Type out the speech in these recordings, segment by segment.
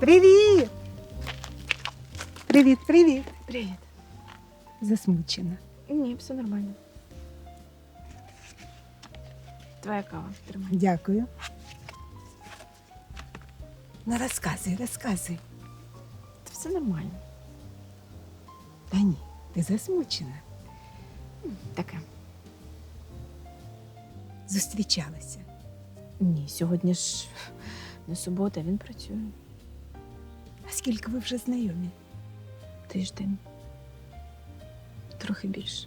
Привіт! Привіт, привіт. Привіт. Засмучена. Ні, все нормально. Твоя кава, тримай. Дякую. Ну, розказуй, розказуй. Та все нормально. Та ні, ти засмучена. Таке. Зустрічалися. Ні, сьогодні ж не субота, він працює. А скільки ви вже знайомі? Тиждень. Трохи більше.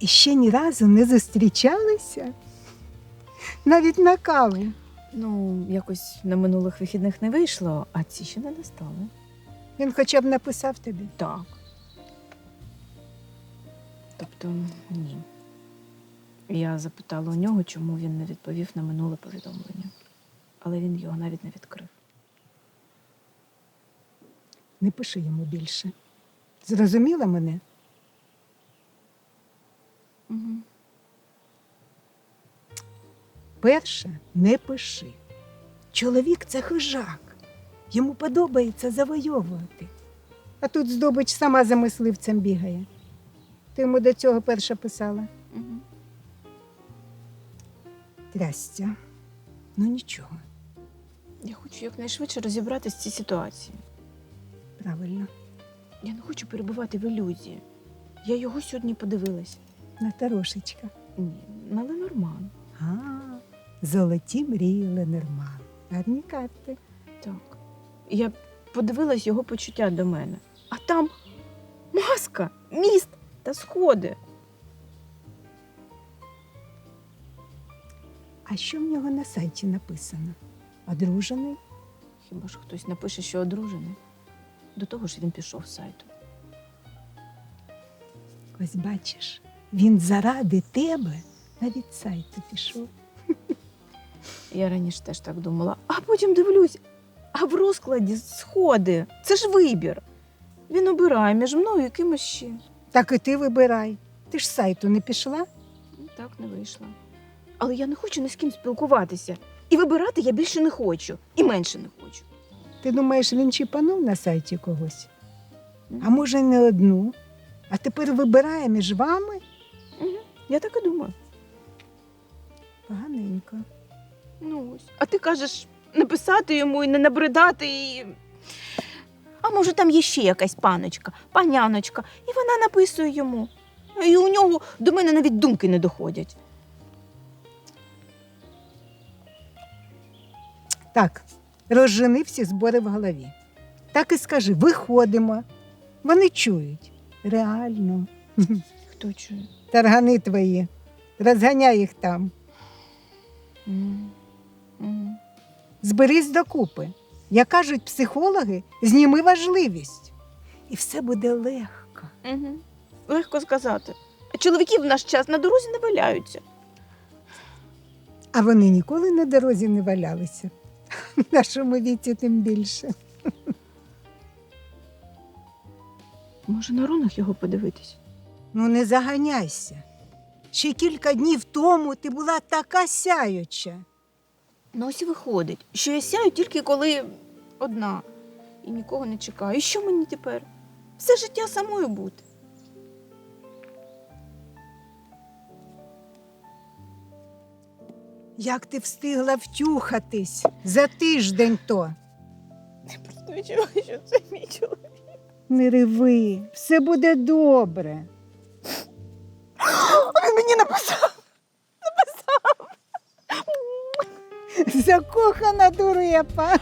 І ще ні разу не зустрічалися? Навіть на каву. Ну, якось на минулих вихідних не вийшло, а ці ще не настали. Він хоча б написав тобі. Так. Тобто, ні. Я запитала у нього, чому він не відповів на минуле повідомлення. Але він його навіть не відкрив. Не пиши йому більше. Зрозуміла мене? Угу. Перше, не пиши. Чоловік це хижак. Йому подобається завойовувати. А тут здобич сама за мисливцем бігає. Ти йому до цього перша писала. Угу. Трястя. Ну нічого, Я хочу якнайшвидше розібратися в цій ситуації. Правильно. Я не хочу перебувати в ілюзії. Я його сьогодні подивилась. Натарошечка. Ні, але нормально. А, золоті мрії Ленорман. Гарні карти. Так. Я подивилась його почуття до мене. А там маска, міст та сходи. А що в нього на сайті написано? Одружений? Хіба ж хтось напише, що одружений? До того ж він пішов з сайту. Ось бачиш, він заради тебе навіть з сайту пішов. Я раніше теж так думала, а потім дивлюсь, а в розкладі сходи. Це ж вибір. Він обирає між мною і кимось ще. Так і ти вибирай. Ти ж з сайту не пішла? Ну, Так не вийшло. Але я не хочу ні з ким спілкуватися. І вибирати я більше не хочу, і менше не хочу. Ти думаєш, він чіпанув на сайті когось? А може, не одну? А тепер вибирає між вами? Я так і думаю. Поганенько. Ну ось. А ти кажеш написати йому і не набридати і. А може, там є ще якась паночка, паняночка, і вона написує йому. І у нього до мене навіть думки не доходять. Так, розжени всі збори в голові. Так і скажи: виходимо. Вони чують. Реально. Хто чує? Таргани твої. Розганяй їх там. Зберись докупи. Як кажуть психологи, зніми важливість. І все буде легко. Мгм. Легко сказати. А чоловіки в наш час на дорозі не валяються. А вони ніколи на дорозі не валялися. В нашому віці тим більше. Може, на рунах його подивитись? Ну, не заганяйся. Ще кілька днів тому ти була така сяюча. Ну ось і виходить, що я сяю тільки коли одна і нікого не чекаю. І що мені тепер? Все життя самою бути. Як ти встигла втюхатись за тиждень то. Я просто відчуваю, що це мій чоловік. Не риви, все буде добре. Він мені написав. Закохана дурепа.